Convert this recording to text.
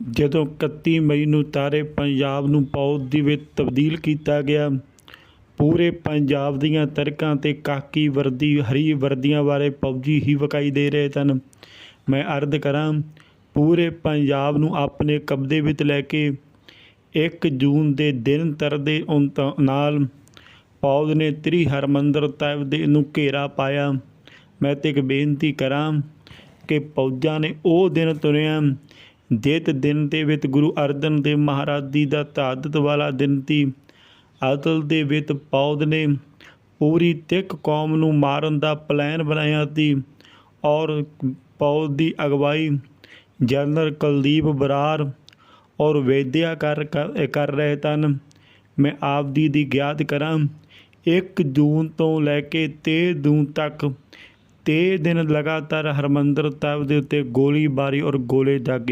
ਜਦੋਂ 31 ਮਈ ਨੂੰ ਤਾਰੇ ਪੰਜਾਬ ਨੂੰ ਪੌਦ ਦੀ ਵਿੱਚ ਤਬਦੀਲ ਕੀਤਾ ਗਿਆ, ਪੂਰੇ ਪੰਜਾਬ ਦੀਆਂ ਤਰਕਾਂ 'ਤੇ ਕਾਕੀ ਵਰਦੀ, ਹਰੀ ਵਰਦੀਆਂ ਵਾਲੇ ਫੌਜੀ ਹੀ ਵਿਖਾਈ ਦੇ ਰਹੇ ਸਨ। ਮੈਂ ਅਰਜ਼ ਕਰਾਂ, ਪੂਰੇ ਪੰਜਾਬ ਨੂੰ ਆਪਣੇ ਕਬਜ਼ੇ ਵਿੱਚ ਲੈ ਕੇ 1 ਜੂਨ ਦੇ ਦਿਨ ਤਰਦੇ ਨਾਲ ਪੌਦ ਨੇ ਤ੍ਰੀ ਹਰਮੰਦਰ ਸਾਹਿਬ ਦੇ ਨੂੰ ਘੇਰਾ ਪਾਇਆ। ਮੈਂ ਤੇ ਇੱਕ ਬੇਨਤੀ ਕਰਾਂ ਕਿ ਪੌਜਾਂ ਨੇ ਉਹ ਦਿਨ ਤੁਰਿਆ ਜਿਸ ਦਿਨ ਦੇ ਵਿੱਚ ਗੁਰੂ ਅਰਜਨ ਦੇਵ ਮਹਾਰਾਜ ਜੀ ਦਾ ਤਹਾਦਤ ਵਾਲਾ ਦਿਨ ਸੀ। ਅਤਲ ਦੇ ਵਿੱਚ ਪੌਦ ਨੇ ਪੂਰੀ ਤਿੱਖ ਕੌਮ ਨੂੰ ਮਾਰਨ ਦਾ ਪਲਾਨ ਬਣਾਇਆ ਸੀ ਔਰ ਪੌਦ ਦੀ ਅਗਵਾਈ ਜਨਰਲ ਕੁਲਦੀਪ ਬਰਾਰ ਔਰ ਵੇਦਿਆ ਕਰ ਕਰ ਕਰ ਰਹੇ ਸਨ। ਮੈਂ ਆਪ ਜੀ ਦੀ ਗਿਆਤ ਕਰਾਂ 1 ਜੂਨ ਤੋਂ ਲੈ ਕੇ 23 ਜੂਨ ਤੱਕ 23 ਦਿਨ ਲਗਾਤਾਰ ਹਰਮੰਦਰ ਸਾਹਿਬ ਦੇ ਉੱਤੇ ਗੋਲੀਬਾਰੀ ਔਰ ਗੋਲੇ ਦਾਗੇ